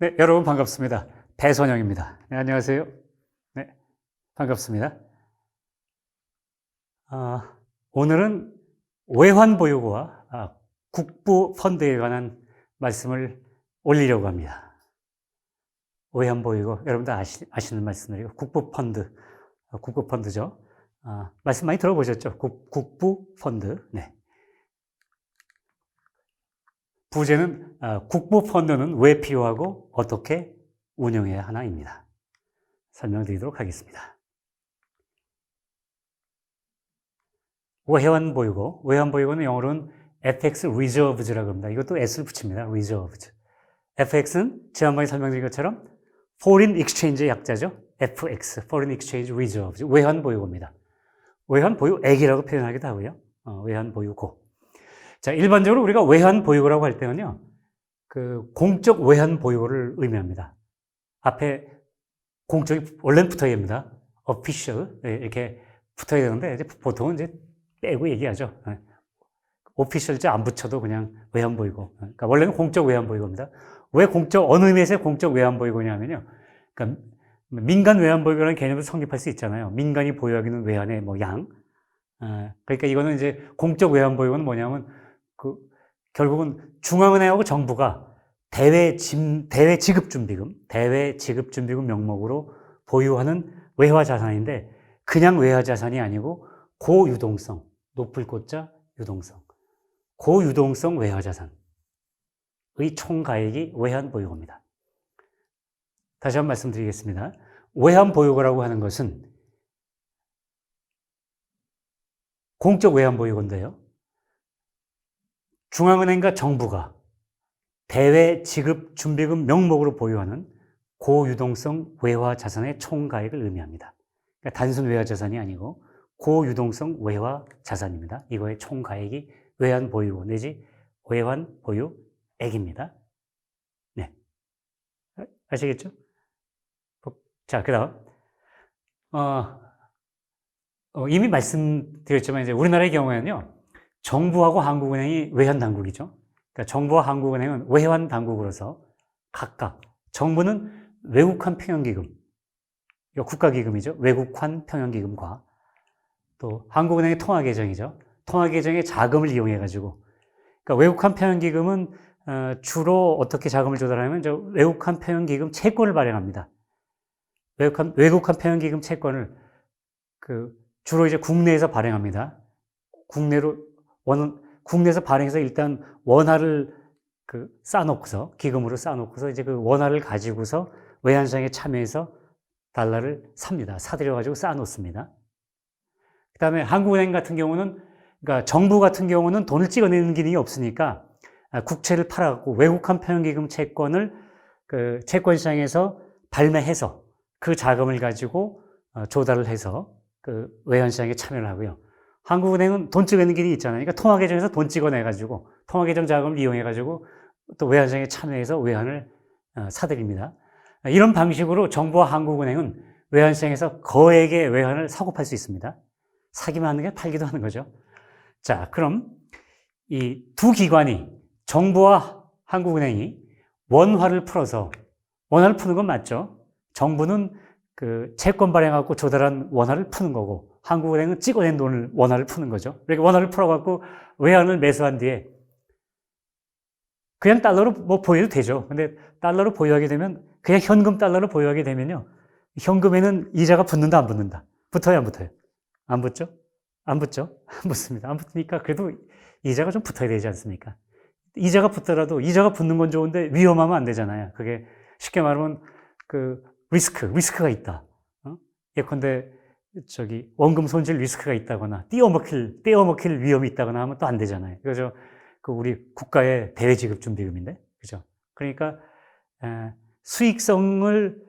네, 여러분 반갑습니다. 배선영입니다. 네, 안녕하세요. 네, 반갑습니다. 아, 오늘은 외환보유고와 아, 국부펀드에 관한 말씀을 올리려고 합니다. 외환보유고, 여러분도 아시, 아시는 말씀이고, 국부펀드, 아, 국부펀드죠. 아, 말씀 많이 들어보셨죠? 국, 국부펀드. 네. 부제는 아, 국부 펀드는 왜 필요하고 어떻게 운영해야 하나입니다. 설명드리도록 하겠습니다. 외환 보유고, 외환 보유고는 영어로는 FX Reserves라고 합니다. 이것도 S를 붙입니다. Reserves. FX는 지난번에 설명드린 것처럼 Foreign Exchange의 약자죠. FX, Foreign Exchange Reserves, 외환 보유고입니다. 외환 보유액이라고 표현하기도 하고요. 어, 외환 보유고. 자, 일반적으로 우리가 외환 보유고라고 할 때는요, 그 공적 외환 보유고를 의미합니다. 앞에 공적이 원래는 붙어야 됩니다. official 예, 이렇게 붙어야 되는데 이제 보통은 이제 빼고 얘기하죠. 오피셜지 안 붙여도 그냥 외환 보유고. 그러니까 원래는 공적 외환 보유고입니다. 왜 공적 어느 의미에서 공적 외환 보유고냐면요. 그러니까 민간 외환 보유고라는 개념을 성립할 수 있잖아요. 민간이 보유하고 있는 외환의 뭐 양. 아, 그러니까 이거는 이제 공적 외환 보유고는 뭐냐면 그 결국은 중앙은행하고 정부가 대외 진, 대외 지급 준비금, 대외 지급 준비금 명목으로 보유하는 외화 자산인데 그냥 외화 자산이 아니고 고유동성, 높을 꽃자 유동성, 고유동성 외화 자산의 총 가액이 외환 보유고입니다. 다시 한번 말씀드리겠습니다. 외환 보유고라고 하는 것은 공적 외환 보유고인데요. 중앙은행과 정부가 대외 지급 준비금 명목으로 보유하는 고유동성 외화 자산의 총가액을 의미합니다. 그러니까 단순 외화 자산이 아니고 고유동성 외화 자산입니다. 이거의 총가액이 외환 보유 내지 외환 보유액입니다. 네. 아시겠죠? 자, 그 다음. 어, 어, 이미 말씀드렸지만, 이제 우리나라의 경우에는요, 정부하고 한국은행이 외환 당국이죠. 그러니까 정부와 한국은행은 외환 당국으로서 각각 정부는 외국환 평형기금, 국가기금이죠. 외국환 평형기금과 또 한국은행의 통화계정이죠. 통화계정의 자금을 이용해 가지고 그러니까 외국환 평형기금은 어, 주로 어떻게 자금을 조달하냐면 저 외국환 평형기금 채권을 발행합니다. 외국환, 외국환 평형기금 채권을 그 주로 이제 국내에서 발행합니다. 국내로 원, 국내에서 발행해서 일단 원화를 그 쌓아놓고서, 기금으로 쌓아놓고서 이제 그 원화를 가지고서 외환시장에 참여해서 달러를 삽니다. 사들여 가지고 쌓아놓습니다. 그 다음에 한국은행 같은 경우는, 그러니까 정부 같은 경우는 돈을 찍어내는 기능이 없으니까 아, 국채를 팔아갖고 외국한 평형기금 채권을 그 채권 시장에서 발매해서 그 자금을 가지고 어, 조달을 해서 그 외환 시장에 참여를 하고요. 한국은행은 돈 찍어내는 길이 있잖아요. 그러니까 통화계정에서 돈 찍어내가지고 통화계정 자금을 이용해가지고 또 외환시장에 참여해서 외환을 어, 사들입니다. 이런 방식으로 정부와 한국은행은 외환시장에서 거액의 외환을 사고 팔 수 있습니다. 사기만 하는 게 팔기도 하는 거죠. 자, 그럼 이 두 기관이 정부와 한국은행이 원화를 풀어서 원화를 푸는 건 맞죠? 정부는 그 채권 발행하고 조달한 원화를 푸는 거고 한국은행은 찍어낸 돈을 원화를 푸는 거죠. 그러니까 원화를 풀어갖고 외환을 매수한 뒤에 그냥 달러로 뭐 보여도 되죠. 근데 달러로 보유하게 되면 그냥 현금 달러로 보유하게 되면요. 현금에는 이자가 붙는다 안 붙는다. 붙어요 안 붙어요? 안 붙죠? 안 붙죠? 안 붙습니다. 안 붙으니까 그래도 이자가 좀 붙어야 되지 않습니까? 이자가 붙더라도 이자가 붙는 건 좋은데 위험하면 안 되잖아요. 그게 쉽게 말하면 그 리스크, 리스크가 있다. 어? 예컨대 저기 원금 손실 리스크가 있다거나 띄어먹힐 띄어먹힐 위험이 있다거나 하면 또 안 되잖아요. 그래서 그 우리 국가의 대외 지급 준비금인데, 그죠? 그러니까 에, 수익성을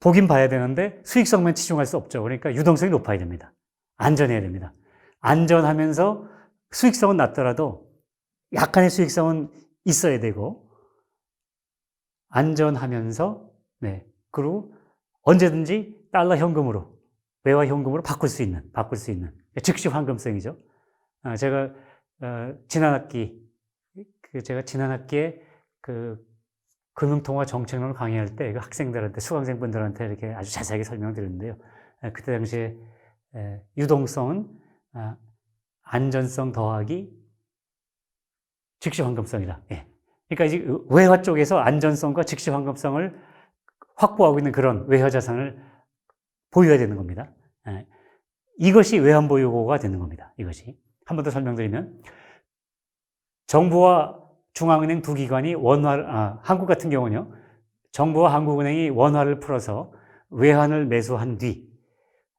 보긴 봐야 되는데 수익성만 치중할 수 없죠. 그러니까 유동성이 높아야 됩니다. 안전해야 됩니다. 안전하면서 수익성은 낮더라도 약간의 수익성은 있어야 되고 안전하면서 네 그리고 언제든지 달러 현금으로 외화 현금으로 바꿀 수 있는 바꿀 수 있는 즉시 환금성이죠. 아, 제가 어, 지난 학기 그 제가 지난 학기에 그 금융통화 정책론을 강의할 때그 학생들한테 수강생분들한테 이렇게 아주 자세하게 설명드렸는데요. 에, 그때 당시에 에, 유동성은 아, 안전성 더하기 즉시 황금성이다. 예. 그러니까 이제 외화 쪽에서 안전성과 즉시 황금성을 확보하고 있는 그런 외화 자산을 보유해야 되는 겁니다. 예. 이것이 외환 보유고가 되는 겁니다. 이것이 한 번 더 설명드리면 정부와 중앙은행 두 기관이 원화, 아, 한국 같은 경우는요, 정부와 한국은행이 원화를 풀어서 외환을 매수한 뒤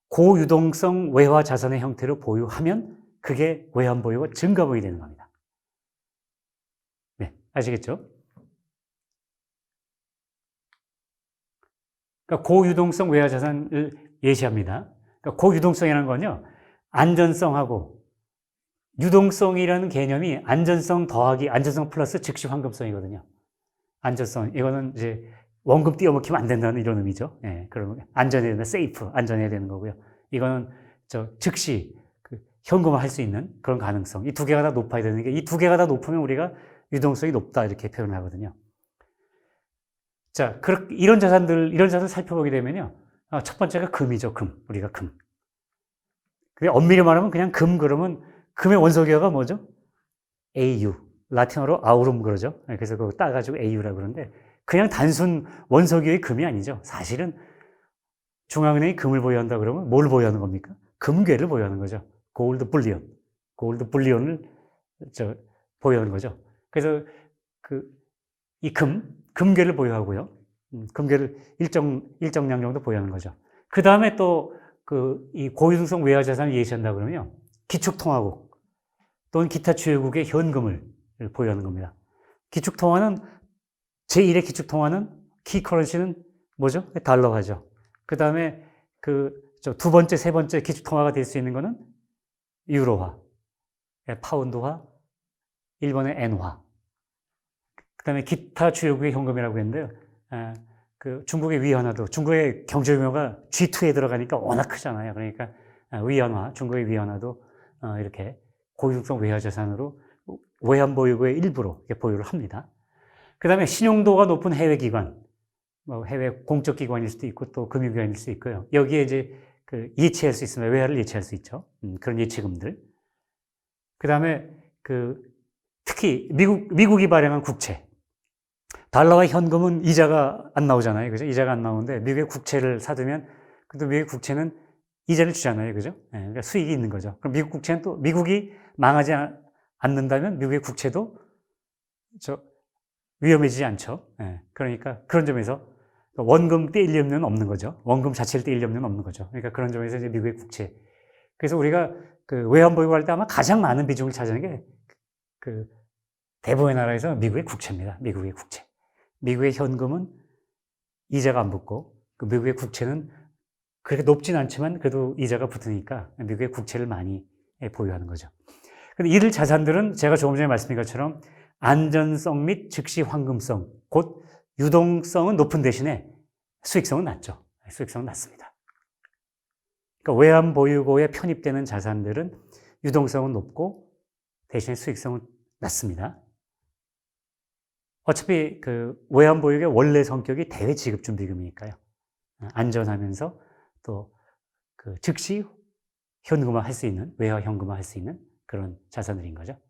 고유동성 외화 자산의 형태로 보유하면 그게 외환 보유가 증가보이 되는 겁니다. 네, 아시겠죠? 그러니까 고유동성 외화 자산을 예시합니다. 그러니까 고유동성이라는 건요, 안전성하고 유동성이라는 개념이 안전성 더하기 안전성 플러스 즉시 황금성이거든요. 안전성 이거는 이제 원금 띄어먹히면 안 된다는 이런 의미죠. 예, 그러면 안전해야 된다, 세이프 안전해야 되는 거고요. 이거는 저 즉시 그 현금화 할 수 있는 그런 가능성. 이 두 개가 다 높아야 되는 게 이 두 개가 다 높으면 우리가 유동성이 높다 이렇게 표현하거든요. 자, 그렇게 이런 자산들 이런 자산 살펴보게 되면요. 아, 첫 번째가 금이죠, 금. 우리가 금. 근데 엄밀히 말하면 그냥 금 그러면 금의 원소기호가 뭐죠? AU. 라틴어로 아우름 그러죠. 네, 그래서 그거 따가지고 AU라고 그러는데 그냥 단순 원소기호의 금이 아니죠. 사실은 중앙은행이 금을 보유한다 그러면 뭘 보유하는 겁니까? 금괴를 보유하는 거죠. 골드 불리온. 골드 불리온을 저 보유하는 거죠. 그래서 그 이 금, 금괴를 보유하고요. 음, 금괴를 일정 일정량 정도 보유하는 거죠. 그 다음에 또 그 이 고유등성 외화 자산을 예시한다 그러면요. 기축통화국 또는 기타 주요국의 현금을 보유하는 겁니다. 기축통화는 제1의 기축통화는 키 커런시는 뭐죠? 달러화죠. 그 다음에 그 두 번째, 세 번째 기축통화가 될 수 있는 거는 유로화, 예, 파운드화, 일본의 엔화. 그 다음에 기타 주요국의 현금이라고 했는데요. 아, 그 중국의 위안화도 중국의 경제 규모가 G2에 들어가니까 워낙 크잖아요. 그러니까 아, 위안화, 중국의 위안화도 어, 이렇게 고유성 외화 자산으로 외환 보유고의 일부로 보유를 합니다. 그 다음에 신용도가 높은 해외 기관, 뭐 해외 공적 기관일 수도 있고 또 금융기관일 수도 있고요. 여기에 이제 그 예치할 수 있으면 외화를 예치할 수 있죠. 음, 그런 예치금들. 그 다음에 그 특히 미국 미국이 발행한 국채. 달러와 현금은 이자가 안 나오잖아요. 그죠? 이자가 안 나오는데 미국의 국채를 사두면 그래도 미국 국채는 이자를 주잖아요. 그죠? 네, 그러니까 수익이 있는 거죠. 그럼 미국 국채는 또 미국이 망하지 않는다면 미국의 국채도 저 위험해지지 않죠. 네, 그러니까 그런 점에서 원금 떼일 염려는 없는 거죠. 원금 자체를 떼일 염려는 없는 거죠. 그러니까 그런 점에서 이제 미국의 국채. 그래서 우리가 그 외환 보유고 할때 아마 가장 많은 비중을 차지하는 게그 대부분의 나라에서 미국의 국채입니다. 미국의 국채. 미국의 현금은 이자가 안 붙고 그 미국의 국채는 그렇게 높진 않지만 그래도 이자가 붙으니까 미국의 국채를 많이 보유하는 거죠. 근데 이들 자산들은 제가 조금 전에 말씀드린 것처럼 안전성 및 즉시 황금성, 곧 유동성은 높은 대신에 수익성은 낮죠. 수익성은 낮습니다. 그러니까 외환 보유고에 편입되는 자산들은 유동성은 높고 대신에 수익성은 낮습니다. 어차피 그 외환 보유의 원래 성격이 대외 지급 준비금이니까요. 안전하면서 또 그 즉시 현금화 할 수 있는 외화 현금화 할 수 있는 그런 자산들인 거죠. 네.